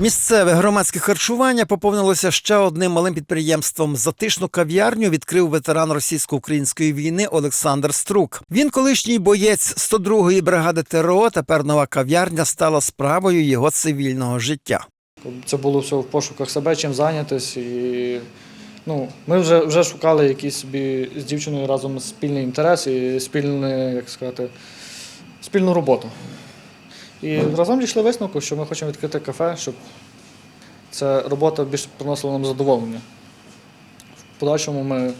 Місцеве громадське харчування поповнилося ще одним малим підприємством. Затишну кав'ярню відкрив ветеран російсько-української війни Олександр Струк. Він колишній боєць 102-ї бригади ТРО. Тепер нова кав'ярня стала справою його цивільного життя. Це було все в пошуках себе, чим зайнятися. І ну, ми вже, вже шукали якийсь собі з дівчиною разом спільний інтерес і спільне, як сказати, спільну роботу. І разом дійшли висновку, що ми хочемо відкрити кафе, щоб ця робота більше приносила нам задоволення. В подальшому ми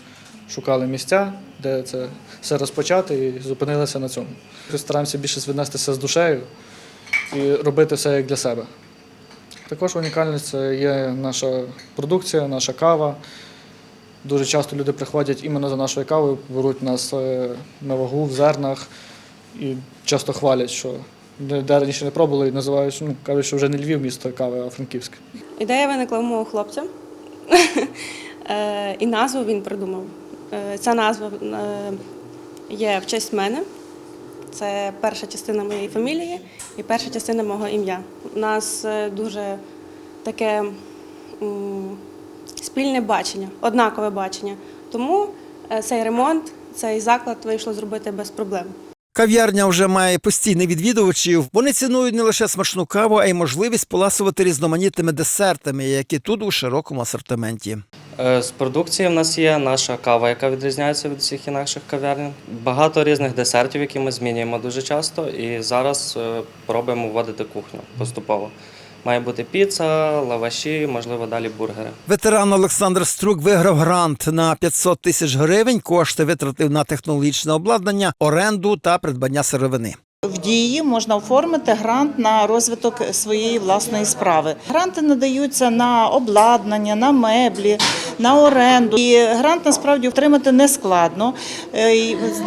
шукали місця, де це все розпочати, і зупинилися на цьому. Стараємося більше віднестися з душею і робити все як для себе. Також унікальність це є наша продукція, наша кава. Дуже часто люди приходять іменно за нашою кавою, беруть нас е, на вагу в зернах і часто хвалять, що де раніше не пробували і називають, ну, кажуть, що вже не Львів місто кави, а Франківськ. Ідея виникла у мого хлопця, Е, і назву він придумав. Е, Ця назва е, є в честь мене. Це перша частина моєї фамілії і перша частина мого ім'я. У нас дуже таке спільне бачення, однакове бачення. Тому цей ремонт, цей заклад вийшло зробити без проблем. Кав'ярня вже має постійних відвідувачів. Вони цінують не лише смачну каву, а й можливість поласувати різноманітними десертами, які тут у широкому асортименті. Е, З продукції в нас є наша кава, яка відрізняється від всіх інакших кав'ярень. Багато різних десертів, які ми змінюємо дуже часто, і зараз е, пробуємо вводити кухню поступово. Має бути піца, лаваші, можливо, далі бургери. Ветеран Олександр Струк виграв грант на 500 тисяч гривень. Кошти витратив на технологічне обладнання, оренду та придбання сировини. В дії можна оформити грант на розвиток своєї власної справи. Гранти надаються на обладнання, на меблі, на оренду. І грант насправді отримати не складно.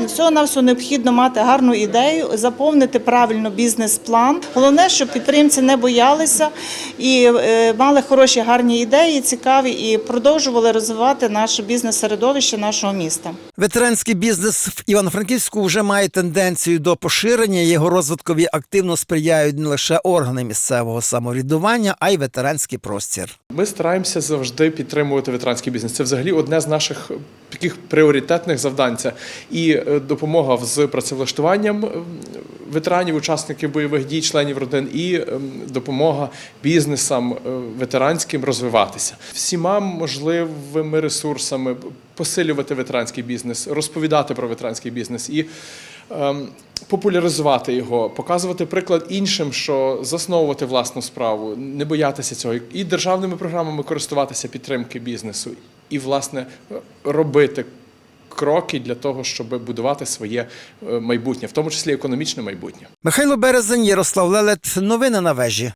Всього на все необхідно мати гарну ідею, заповнити правильно бізнес-план. Головне, щоб підприємці не боялися і е, мали хороші гарні ідеї, цікаві, і продовжували розвивати наше бізнес-середовище нашого міста. Ветеранський бізнес в Івано-Франківську вже має тенденцію до поширення. Його розвиткові активно сприяють не лише органи місцевого самоврядування, а й ветеранський простір. Ми стараємося завжди підтримувати ветеранський бізнес. Це взагалі одне з наших е, таких пріоритетних завдань. Це і е, допомога з працевлаштуванням е, ветеранів, учасників бойових дій, членів родин, і допомога бізнесам ветеранським розвиватися всіма можливими ресурсами, посилювати ветеранський бізнес, розповідати про ветеранський бізнес і. ем, Популяризувати його, показувати приклад іншим, що засновувати власну справу, не боятися цього, і державними програмами користуватися підтримки бізнесу, і власне робити кроки для того, щоб будувати своє е, майбутнє, в тому числі економічне майбутнє. Михайло Березень, Ярослав Лелет. Новини на вежі.